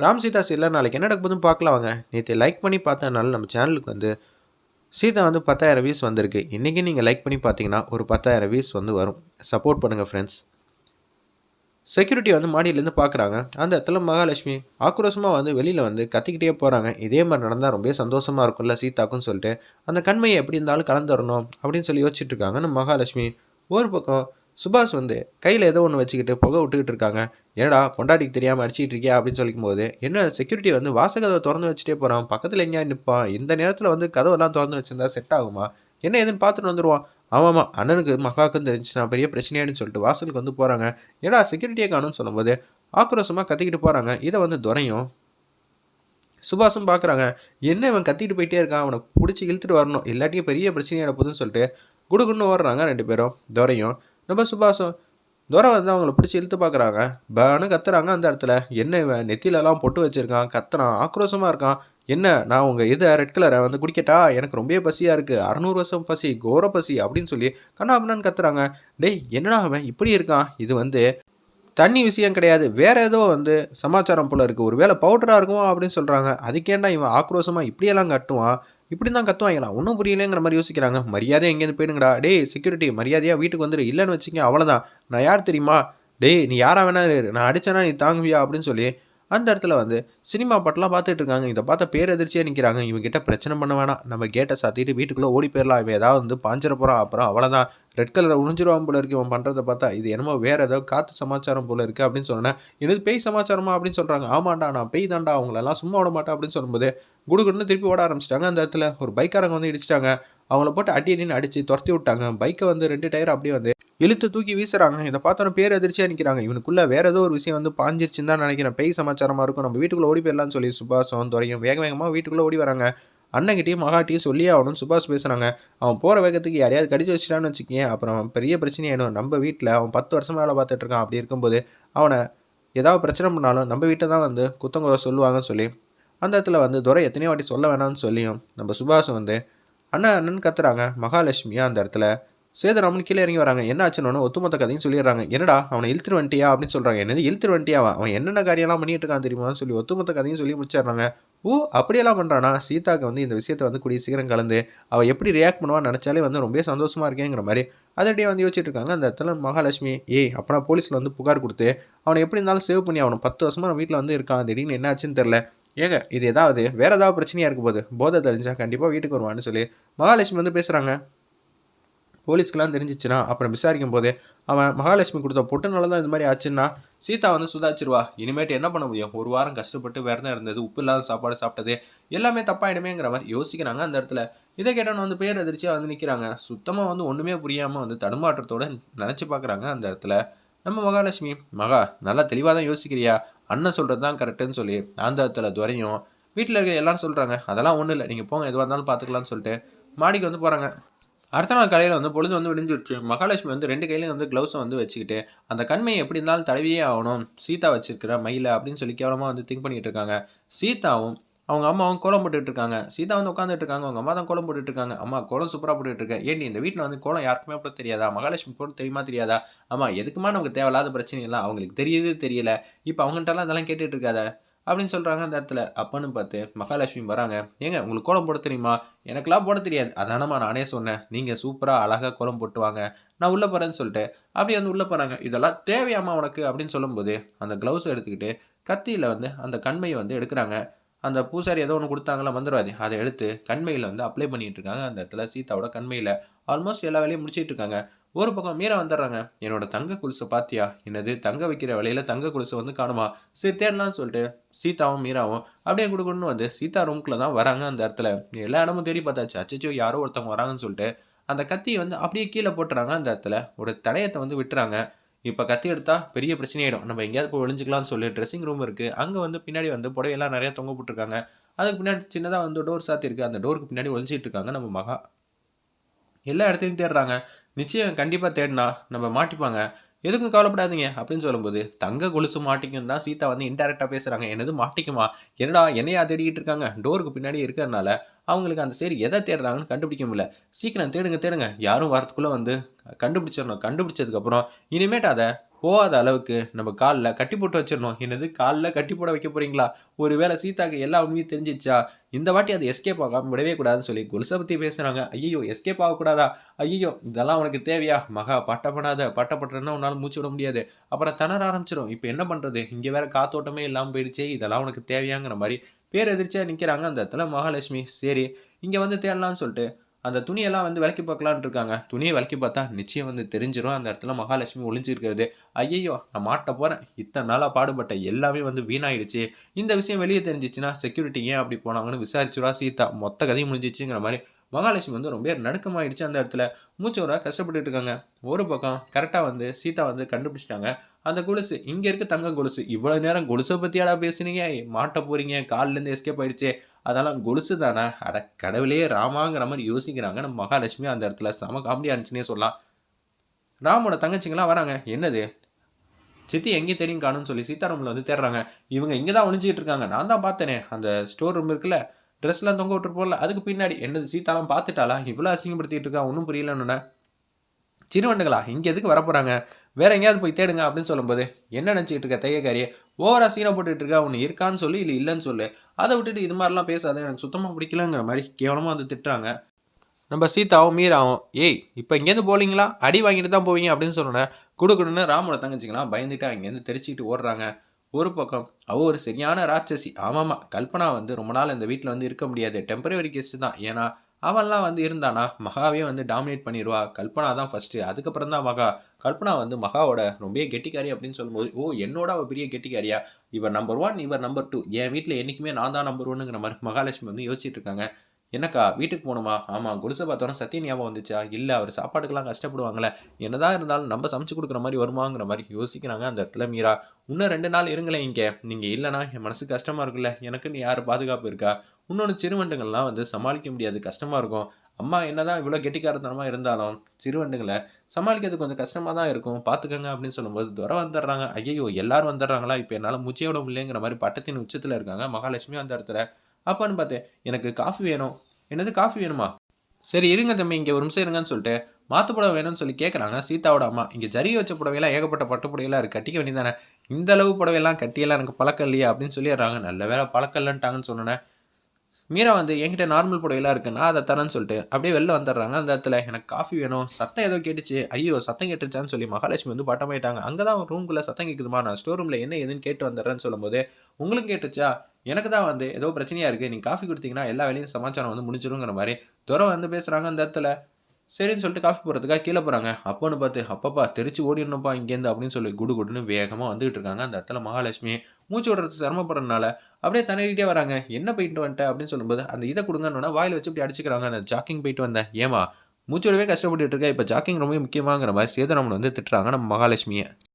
ராம் சீதா சீரில் நாளைக்கு என்ன நடக்க பார்க்கலாம் வாங்க. நேற்று லைக் பண்ணி பார்த்தனால நம்ம சேனலுக்கு வந்து சீதா வந்து பத்தாயிரம் வியூஸ் வந்திருக்கு. இன்றைக்கி நீங்கள் லைக் பண்ணி பார்த்தீங்கன்னா ஒரு பத்தாயிரம் வியூஸ் வந்து வரும். சப்போர்ட் பண்ணுங்கள் ஃப்ரெண்ட்ஸ் செக்யூரிட்டி வந்து மாடியிலேருந்து பார்க்குறாங்க. அந்த இடத்துல மகாலட்சுமி ஆக்ரோஷமாக வந்து வெளியில் வந்து கத்திக்கிட்டே போகிறாங்க இதே மாதிரி நடந்தால் ரொம்ப சந்தோஷமாக இருக்கும்ல சீதாக்குன்னு சொல்லிட்டு. அந்த கண்மையை எப்படி இருந்தாலும் கலந்துடணும் அப்படின்னு சொல்லி யோசிச்சுட்டு இருக்காங்க நம்ம மகாலட்சுமி ஒரு பக்கம் சுபாஷ் வந்து கையில் ஏதோ ஒன்று வச்சுக்கிட்டு புகை விட்டுக்கிட்டு இருக்காங்க. ஏடா பொண்டாட்டிக்கு தெரியாமல் அடிச்சிட்டு இருக்கியா? அப்படின்னு சொல்லிக்கும்போது என்ன செக்யூரிட்டி வந்து வாசகதவை திறந்து வச்சுட்டே போகிறான் பக்கத்தில் எங்கேயா நிற்பான் இந்த நேரத்தில் வந்து கதவெல்லாம் திறந்து வச்சிருந்தா செட் ஆகுமா? என்ன ஏதுன்னு பார்த்துட்டு வந்துடுவான் ஆமாம்மா அண்ணனுக்கு மகாவுக்கும் தெரிஞ்சுனா பெரிய பிரச்சனையானு சொல்லிட்டு வாசலுக்கு வந்து போகிறாங்க ஏடா செக்யூரிட்டியை காணும்னு சொல்லும்போது ஆக்ரோஷமாக கத்திக்கிட்டு போகிறாங்க இதை வந்து துறையும் சுபாஷும் பார்க்குறாங்க என்ன இவன் கத்திட்டு போயிட்டே இருக்கான்? அவனை பிடிச்சி இழுத்துட்டு வரணும். இல்லாட்டியும் பெரிய பிரச்சனையான போதுன்னு சொல்லிட்டு குடுகுன்னு ஓடுறாங்க ரெண்டு பேரும். துறையும் நம்ம சுபாஷும் துரை வந்து அவங்கள பிடிச்சி இழுத்து பார்க்குறாங்க பேனு கத்துறாங்க அந்த இடத்துல. என்ன இவன் நெத்திலெல்லாம் பொட்டு வச்சுருக்கான் கத்துறான் ஆக்ரோஷமாக இருக்கான். என்ன நான் உங்கள் இதை ரெட் கலரை வந்து குடிக்கட்டா? எனக்கு ரொம்ப பசியாக இருக்குது அறநூறு வருஷம் பசி கோர பசி அப்படின்னு சொல்லி கண்ணா கத்துறாங்க. டேய் என்னடா அவன் இப்படி இருக்கான்? இது வந்து தண்ணி விஷயம் கிடையாது. வேற ஏதோ வந்து சமாச்சாரம் போல இருக்குது ஒரு வேளை பவுடராக இருக்கும் அப்படின்னு சொல்கிறாங்க அதுக்கேண்டா இவன் ஆக்ரோஷமாக இப்படியெல்லாம் கட்டுவான்? இப்படி தான் கத்துவாங்களா ஒன்றும் புரியலைங்கிற மாதிரி யோசிக்கிறாங்க. மரியாதை எங்கேருந்து போயிடுங்கடா. டே செக்யூரிட்டி மரியாதையாக வீட்டுக்கு வந்துடு. இல்லைன்னு வச்சுக்க அவ்வளோதான் நான் யார் தெரியுமா? டேய் நீ யாராக வேணா நான் அடித்தேன்னா நீ தாங்குவியா? அப்படின்னு சொல்லி அந்த இடத்துல வந்து சினிமா பாட்டெலாம் பார்த்துட்டு இருக்காங்க இதை பார்த்தா பேரதிர்ச்சியாக நிற்கிறாங்க இவங்ககிட்ட பிரச்சனை பண்ண வேணாம். நம்ம கேட்டை சாத்திட்டு வீட்டுக்குள்ளே ஓடி போயிடலாம். இவன் ஏதாவது வந்து பாஞ்சிட போகிறான் அப்புறம் அவ்வளோதான் ரெட் கலரை உறிஞ்சிருவான் போல இருக்கு. இவன் பண்ணுறதை பார்த்தா இது என்னமோ வேறு ஏதோ காற்று சமாச்சாரம் போல இருக்குது அப்படின்னு சொன்னேன் எனது பேய் சமாச்சாரமா அப்படின்னு சொல்கிறாங்க ஆமாண்டா நான் பேய் தாண்டா அவங்களெல்லாம் சும்மா விட மாட்டேன் அப்படின்னு சொல்லும்போது குடுகுடுன்னு திருப்பி ஓட ஆரம்பிச்சிட்டாங்க. அந்த இடத்துல ஒரு பைக்காரங்க வந்து இடிச்சிட்டாங்க. அவங்கள போட்டு அடி அடின்னு அடித்து துரத்தி விட்டாங்க. பைக்கை வந்து ரெண்டு டயர் அப்படியே வந்து இழுத்து தூக்கி வீசுறாங்க. இதை பார்த்தோம் பேர் அதிர்ச்சியாக நிற்கிறாங்க இவனுக்குள்ள வேற ஏதோ ஒரு விஷயம் வந்து பாஞ்சிருச்சுன்னு தான் நினைக்கிறேன். பேய் சமாச்சாரமாக இருக்கும். நம்ம வீட்டுக்குள்ளே ஓடி போயிடலாம்னு சொல்லி சுபாஷும் துறையும் வேக வேகமாக வீட்டுக்குள்ளே ஓடி வராங்க. அண்ணங்கிட்டையும் மகாட்டியும் சொல்லியே ஆகணும்னு சுபாஷ் பேசுகிறாங்க அவன் போகிற வேகத்துக்கு யாரையாவது கடிச்சு வச்சிட்டான்னு வச்சுக்கேன் அப்புறம் அவன் பெரிய பிரச்சனையாயிடும் நம்ம வீட்டில் அவன் பத்து வருஷம் வேலை பார்த்துட்டு இருக்கான். அப்படி இருக்கும்போது அவனை ஏதாவது பிரச்சனை பண்ணாலும் நம்ம வீட்டை தான் வந்து குத்தங்குறை சொல்லுவாங்கன்னு சொல்லி அந்த இடத்துல வந்து துரை எத்தனையோ வாட்டி சொல்ல வேணாம்னு சொல்லியும் நம்ம சுபாஷ் வந்து அண்ணன் அண்ணன் கத்துறாங்க. மகாலட்சுமியா அந்த இடத்துல. சேதராமன் கீழே இறங்கி வராங்க. என்ன ஆச்சுன்னு ஒத்துமொத்த கதையும் சொல்லிடுறாங்க. என்னடா அவனை இழுத்துரு வந்துட்டியா அப்படின்னு சொல்கிறாங்க என்னது இழுத்துரு வண்டியாவா அவன் என்னென்ன காரியம்லாம் பண்ணிட்டு இருக்கான் தெரியுமான்னு சொல்லி ஒத்துமொத்த கதையும் சொல்லி முடிச்சிடுறாங்க. ஓ அப்படியெல்லாம் பண்ணுறானா சீதாக்கு வந்து இந்த விஷயத்தை வந்து கூடிய சீக்கிரம் கலந்து அவள் எப்படி ரியாக்ட் பண்ணுவான்னு நினச்சாலே வந்து ரொம்ப சந்தோஷமாக இருக்கேங்கிற மாதிரி அதடியே வந்து யோசிச்சுட்டு இருக்காங்க. அந்த இடத்துல மகாலட்சுமி ஏய் அப்போனா போலீஸில் வந்து புகார் கொடுத்து அவனை எப்படி இருந்தாலும் சேவ் பண்ணி அவனை பத்து வருஷமாக நம்ம வீட்டில் வந்து இருக்கான். திடீர்னு என்ன ஆச்சுன்னு தெரில ஏங்க இது ஏதாவது வேறு ஏதாவது பிரச்சனையாக இருக்க போது போதை தெரிஞ்சால் கண்டிப்பாக வீட்டுக்கு வருவான்னு சொல்லி மகாலட்சுமி வந்து பேசுகிறாங்க போலீஸ்க்கெலாம் தெரிஞ்சிச்சுன்னா அப்புறம் விசாரிக்கும் போது அவன் மகாலட்சுமி கொடுத்த பொட்டுனால தான் இது மாதிரி ஆச்சுன்னா சீதா வந்து சுதாச்சிருவா இனிமேட்டு என்ன பண்ண முடியும்? ஒரு வாரம் கஷ்டப்பட்டு விரதம் இருந்தது? உப்பு இல்லாத சாப்பாடு சாப்பிட்டது எல்லாமே தப்பாயிடுமேங்கிற மாதிரி யோசிக்கிறாங்க அந்த இடத்துல. இதை கேட்டவன் வந்து பேர் எதிர்ச்சியாக வந்து நிற்கிறாங்க சுத்தமாக வந்து ஒன்றுமே புரியாமல் வந்து தடுமாற்றத்தோடு நினச்சி பார்க்குறாங்க அந்த இடத்துல. நம்ம மகாலட்சுமி மகா நல்லா தெளிவாக தான் யோசிக்கிறியா? அண்ணன் சொல்கிறது தான் கரெக்டுன்னு சொல்லி அந்த துவரையும் துறையும் வீட்டில் இருக்க எல்லாரும் சொல்கிறாங்க அதெல்லாம் ஒன்றும் இல்லை. நீங்கள் போங்க எதுவாக இருந்தாலும் பார்த்துக்கலாம்னு சொல்லிட்டு மாடிக்கு வந்து போகிறாங்க அடுத்த நாள் காலையில் வந்து பொழுது வந்து விடிஞ்சிருச்சு. மகாலட்சுமி வந்து ரெண்டு கையிலையும் வந்து க்ளவுஸை வந்து வச்சுக்கிட்டு அந்த கண்மையை எப்படி இருந்தாலும் தடவியே ஆகணும். சீதா வச்சிருக்கிற மயில அப்படின்னு சொல்லி கேவலமாக வந்து திங்க் பண்ணிகிட்டு இருக்காங்க. சீதாவும் அவங்க அம்மாவும் கோலம் போட்டுட்ருக்காங்க சீதா வந்து உட்காந்துட்டு இருக்காங்க அவங்க அம்மா தான் கோலம் போட்டுட்ருக்காங்க அம்மா கோலம் சூப்பராக போட்டுட்ருக்கேன் ஏன் இந்த வீட்டில் வந்து கோலம் யாருக்குமே போட தெரியாதா? மகாலட்சுமி போட தெரியுமா தெரியாதா? அம்மா எதுக்குமா நமக்கு தேவையில்லாத பிரச்சனைலாம் அவங்களுக்கு தெரியுது தெரியல. இப்போ அவங்கள்ட்டலாம் அதெல்லாம் கேட்டுட்டு இருக்காத அப்படின்னு சொல்கிறாங்க அந்த இடத்துல. அப்பன்னு பார்த்து மகாலட்சுமி வராங்க. ஏங்க உங்களுக்கு கோலம் போட தெரியுமா? எனக்கெல்லாம் போட தெரியாது. அதானம்மா நானே சொன்னேன். நீங்கள் சூப்பராக அழகாக கோலம் போட்டு வாங்க. நான் உள்ளே போகிறேன்னு சொல்லிட்டு அப்படியே வந்து உள்ளே போகிறாங்க இதெல்லாம் தேவையாம்மா உனக்கு அப்படின்னு சொல்லும்போது அந்த க்ளவுஸ் எடுத்துக்கிட்டு கத்தியில் வந்து அந்த கண்மையை வந்து எடுக்கிறாங்க. அந்த பூசாரி ஏதோ ஒன்று கொடுத்தாங்களா மந்திரவாதி? அதை எடுத்து கண்மையில் வந்து அப்ளை பண்ணிகிட்டு இருக்காங்க. அந்த இடத்துல சீதாவோட கண்மையில் ஆல்மோஸ்ட் எல்லா வேலையும் முடிச்சிட்டு இருக்காங்க. ஒரு பக்கம் மீரா வந்துடுறாங்க. என்னோட தங்க குலுசை பாத்தியா? என்னது தங்க வைக்கிற வேலையில தங்க குலுசை வந்து காணுமா? சரி தேடலாம்னு சொல்லிட்டு சீதாவும் மீராவும் அப்படியே கொடுக்கணும்னு வந்து சீதா ரூம்குள்ளே தான் வராங்க அந்த இடத்துல. எல்லா இடமும் தேடி பார்த்தாச்சு. அச்சச்சோ யாரோ ஒருத்தவங்க வராங்கன்னு சொல்லிட்டு அந்த கத்தியை வந்து அப்படியே கீழே போட்டுறாங்க அந்த இடத்துல. ஒரு தடயத்தை வந்து விட்டுறாங்க. இப்போ கத்தி எடுத்தா பெரிய பிரச்சனையாயிடும். நம்ம எங்கேயாவது போய் ஒளிஞ்சிக்கலாம்னு சொல்லி ட்ரெஸ்ஸிங் ரூம் இருக்குது அங்கே வந்து பின்னாடி வந்து புடவையெல்லாம் நிறையா தொங்க போட்டிருக்காங்க. அதுக்கு பின்னாடி சின்னதாக வந்து டோர் சாத்திருக்கு அந்த டோருக்கு பின்னாடி ஒழிஞ்சிட்டு இருக்காங்க நம்ம மகா. எல்லா இடத்துலையும் தேடுறாங்க. நிச்சயம் கண்டிப்பாக தேடினா நம்ம மாட்டிப்பாங்க. எதுக்கும் கவலைப்படாதீங்க அப்படின்னு சொல்லும்போது தங்க கொலுசு மாட்டிக்கும் தான் சீதா வந்து இன்டெரக்டாக பேசுகிறாங்க என்னது மாட்டிக்குமா? என்னடா என்னையா தேடிக்கிட்டு இருக்காங்க? டோருக்கு பின்னாடி இருக்கிறதுனால அவங்களுக்கு அந்த சரி எதை தேடுறாங்கன்னு கண்டுபிடிக்க முடியல. சீக்கிரம் தேடுங்க தேடுங்க. யாரும் வரத்துக்குள்ளே வந்து கண்டுபிடிச்சிடணும். கண்டுபிடிச்சதுக்கப்புறம் இனிமேட்டு அதை போகாத அளவுக்கு நம்ம காலில் கட்டி போட்டு வச்சிடணும். என்னது காலில் கட்டி போட வைக்க போறீங்களா? ஒருவேளை சீதாக்கு எல்லா உண்மையும் தெரிஞ்சிச்சா? இந்த வாட்டி அது எஸ்கேப் ஆகாம விடவே கூடாதுன்னு சொல்லி கொலுசை பற்றி பேசுகிறாங்க ஐயோ எஸ்கேப் ஆகக்கூடாதா? ஐயோ இதெல்லாம் உனக்கு தேவையா? மகா பட்டப்படாத பட்டப்பட்டனா உன்னால் மூச்சு விட முடியாது. அப்புறம் திணற ஆரம்பிச்சிடும் இப்போ என்ன பண்ணுறது இங்கே வேறு காத்தோட்டமே இல்லாமல் போயிடுச்சே. இதெல்லாம் உனக்கு தேவையாங்கிற மாதிரி பேர் எதிர்ச்சியாக நிற்கிறாங்க அந்த இடத்துல மகாலட்சுமி. சரி இங்கே வந்து தேடலாம்னு சொல்லிட்டு அந்த துணியெல்லாம் வந்து விளக்கி பார்க்கலான் இருக்காங்க. துணியை விளக்கி பார்த்தா நிச்சயம் வந்து தெரிஞ்சிடும் அந்த இடத்துல மகாலட்சுமி ஒளிஞ்சிருக்கிறது. ஐயையோ நான் மாட்ட போகிறேன் இத்தனை நாளாக பாடுபட்ட எல்லாமே வந்து வீணாயிடுச்சு. இந்த விஷயம் வெளியே தெரிஞ்சிச்சுன்னா செக்யூரிட்டி ஏன் அப்படி போனாங்கன்னு விசாரிச்சுடா சீதா. மொத்த கதையும் முடிஞ்சிச்சுங்கிற மாதிரி மகாலட்சுமி வந்து ரொம்ப நடுக்கமாயிடுச்சு அந்த இடத்துல. மூச்சோட கஷ்டப்பட்டுட்டு இருக்காங்க. ஒரு பக்கம் கரெக்டாக வந்து சீதா வந்து கண்டுபிடிச்சிட்டாங்க. அந்த கொலுசு இங்கே இருக்க தங்க கொலுசு. இவ்வளோ நேரம் கொலுசை பற்றியாடா பேசுனீங்க? மாட்ட போகிறீங்க காலிலேருந்து எஸ்கேப் ஆயிடுச்சு. அதெல்லாம் கொலுசு தானே. அட கடவுளே ராமாங்கிற மாதிரி யோசிக்கிறாங்க நம்ம மகாலட்சுமி. அந்த இடத்துல செம காமெடியாக இருந்துச்சுன்னே சொல்லலாம். ராமோட தங்கச்சிங்களாம் வராங்க. என்னது? சித்தி எங்கே தெரியும் காணும்னு சொல்லி சீதாராமில் வந்து தேடுறாங்க. இவங்க இங்கே தான் ஒழிஞ்சிக்கிட்டு இருக்காங்க. நான் தான் பார்த்தேனே. அந்த ஸ்டோர் ரூம் இருக்குல்ல ட்ரெஸ்லாம் தொங்க விட்டுருப்போம்ல அதுக்கு பின்னாடி என்னது சீதாலாம் பார்த்துட்டாளா? இவ்வளோ அசிங்கப்படுத்திட்டு இருக்கா? ஒன்றும் புரியலன்னு சிறுவண்டுகளா? இங்கே எதுக்கு வரப்போகிறாங்க வேற எங்கேயாவது போய் தேடுங்க அப்படின்னு சொல்லும்போது என்ன நினச்சிக்கிட்டு இருக்க தையக்காரியே ஓவரா சீனை போட்டுட்டு இருக்கா? ஒன்று இருக்கான்னு சொல்லி இல்லை இல்லைன்னு சொல்லு. அதை விட்டுட்டு இது மாதிரிலாம் பேசாத எனக்கு சுத்தமாக பிடிக்கலங்கிற மாதிரி கேவலமாக வந்து திட்டுறாங்க. நம்ம சீதாவும் மீராவும் ஏய் இப்போ இங்கேருந்து போலீங்களா? அடி வாங்கிட்டு தான் போவீங்க அப்படின்னு சொன்னோன்னே குடு ராமோட தங்கச்சிங்களாம் பயந்துட்டு அங்கேருந்து தெரிச்சிக்கிட்டு ஓடுறாங்க. ஒரு பக்கம் அவள் ஒரு சரியான ராட்சசி. ஆமாம்மா கல்பனா வந்து ரொம்ப நாள் இந்த வீட்டில் வந்து இருக்க முடியாது. டெம்பரவரி கெஸ்ட் தான். ஏன்னா அவன்லாம் வந்து இருந்தானா? மகாவே வந்து டாமினேட் பண்ணிடுவா கல்பனா தான் ஃபஸ்ட்டு அதுக்கப்புறம் தான் மகா. கல்பனா வந்து மகாவோட ரொம்ப கெட்டிக்காரி அப்படின்னு சொல்லும்போது ஓ என்னோட அவள் பெரிய கெட்டிக்காரியா? இவர் நம்பர் ஒன் இவர் நம்பர் டூ என் வீட்டில் என்றைக்குமே நான் தான் நம்பர் ஒன்னுங்கிற மாதிரி மகாலட்சுமி வந்து யோசிச்சுட்டு இருக்காங்க. என்னக்கா வீட்டுக்கு போகணுமா? ஆமாம் குடிசை பார்த்தோன்னா சத்திய ஞாபகம் வந்துச்சா? இல்லை அவர் சாப்பாட்டுக்கெல்லாம் கஷ்டப்படுவாங்களே? என்னதான் இருந்தாலும் நம்ம சமைச்சு கொடுக்குற மாதிரி வருமாங்கிற மாதிரி யோசிக்கிறாங்க அந்த இடத்துல மீரா. இன்னும் ரெண்டு நாள் இருங்களேன் இங்கே. நீங்கள் இல்லைனா என் மனசு கஷ்டமாக இருக்குல்ல? எனக்கு நீ யார் பாதுகாப்பு இருக்கா? இன்னொன்று சிறுவண்டுங்கள்லாம் வந்து சமாளிக்க முடியாது. கஷ்டமாக இருக்கும். அம்மா என்னதான் இவ்வளோ கெட்டிக்காரத்தனமாக இருந்தாலும் சிறுவண்டுங்களை சமாளிக்கிறது கொஞ்சம் கஷ்டமாக தான் இருக்கும். பார்த்துக்கங்க அப்படின்னு சொல்லும்போது துறை வந்துடுறாங்க. ஐயோ எல்லாரும் வந்துடுறாங்களா? இப்போ என்னால் முச்சியோட முடியலைங்கிற மாதிரி பட்டத்தின் உச்சத்தில் இருக்காங்க. மகாலட்சுமி அந்த இடத்துல. அப்பான்னு பார்த்தேன். எனக்கு காஃபி வேணும். என்னது காஃபி வேணுமா? சரி இருங்க தம்பி இங்கே ஒரு நிமிஷம் இருங்கன்னு சொல்லிட்டு மாற்று புடவை வேணும்னு சொல்லி கேட்குறாங்க சீதாவோட அம்மா இங்கே ஜரி வச்ச புடவையெல்லாம் ஏகப்பட்ட பட்டு புடவையெல்லாம் இருக்குது கட்டிக்க வேண்டியதானே இந்த அளவு புடவையெல்லாம் கட்டியெல்லாம் எனக்கு பழக்கம் இல்லையா அப்படின்னு சொல்லிடுறாங்க. நல்ல வேலை பழக்கம் இல்லைன்ட்டாங்கன்னு சொன்னேன் மீரா வந்து என்கிட்ட நார்மல் புடவைலாம் இருக்குன்னா நான் அதை தரேன்னு சொல்லிட்டு அப்படியே வெளில வந்துடுறாங்க. அந்த இடத்துல எனக்கு காஃபி வேணும். சத்தம் ஏதோ கேட்டுச்சு. ஐயோ சத்தம் கேட்டுச்சான்னு சொல்லி மகாலட்சுமி வந்து பட்டமாயிட்டாங்க. அங்கே தான் ரூம்குள்ளே சத்தம் கேட்குதுமா நான் ஸ்டோர் ரூமில் என்ன ஏதுன்னு கேட்டு வந்துடுறேன்னு சொல்லும்போது உங்களுக்கு கேட்டுச்சா? எனக்கு தான் வந்து ஏதோ பிரச்சனையாக இருக்குது நீங்கள் காஃபி கொடுத்தீங்கன்னா எல்லா வேலையும் சமாச்சாரம் வந்து முடிஞ்சிருங்கிற மாதிரி துறை வந்து பேசுகிறாங்க அந்த இடத்துல. சரின்னு சொல்லிட்டு காஃபி போடுறதுக்காக கீழே போகிறாங்க அப்போன்னு பார்த்து அப்பப்பா தெரிச்சு ஓடிடணும்ப்பா இங்கேருந்து அப்படின்னு சொல்லி குடு குடுன்னு வேகமாக வந்துகிட்டு இருக்காங்க அந்த இடத்துல மகாலட்சுமி. மூச்சு விடுறது சிரமப்படுறதுனால அப்படியே தண்ணிக்கிட்டே வராங்க. என்ன போயிட்டு வந்துட்டேன் அப்படின்னு சொல்லும்போது அந்த இதை கொடுங்கன்னு வாயில் வச்சு இப்படி அடிச்சுக்கிறாங்க. அந்த ஜாக்கிங் போயிட்டு வந்தேன். ஏமா மூச்சு விடவே கஷ்டப்பட்டு இருக்கேன் இப்போ ஜாக்கிங் ரொம்ப முக்கியமாங்கிற மாதிரி சேதராமன் வந்து திட்டுறாங்க நம்ம மகாலட்சுமியை.